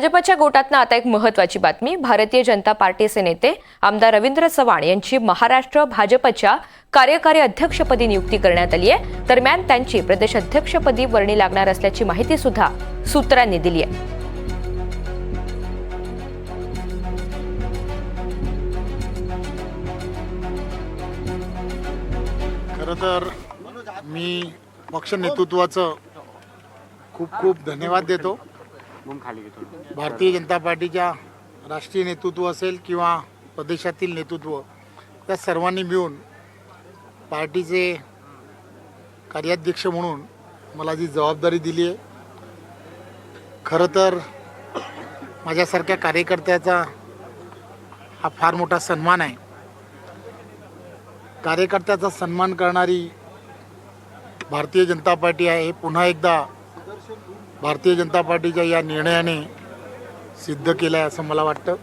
भाजपच्या गोटातनं आता एक महत्वाची बातमी. भारतीय जनता पार्टीचे नेते आमदार रवींद्र चव्हाण यांची महाराष्ट्र भाजपच्या कार्यकारी अध्यक्षपदी नियुक्ती करण्यात आली आहे. दरम्यान त्यांची प्रदेश अध्यक्षपदी वर्णी लागणार असल्याची माहिती सुद्धा सूत्रांनी दिली आहे. खरं तर मी पक्ष नेतृत्वाचं खूप खूप धन्यवाद देतो. भारतीय जनता पार्टीच्या राष्ट्रीय नेतृत्व असेल किंवा प्रदेशातील नेतृत्व त्या सर्वांनी मिळून पार्टीचे कार्याध्यक्ष म्हणून मला जी जबाबदारी दिली आहे खरं तर माझ्यासारख्या कार्यकर्त्याचा हा फार मोठा सन्मान आहे. कार्यकर्त्याचा सन्मान करणारी भारतीय जनता पार्टी आहे हे पुन्हा एकदा भारतीय जनता पार्टीच्या या निर्णयाने सिद्ध केलं आहे असं मला वाटतं.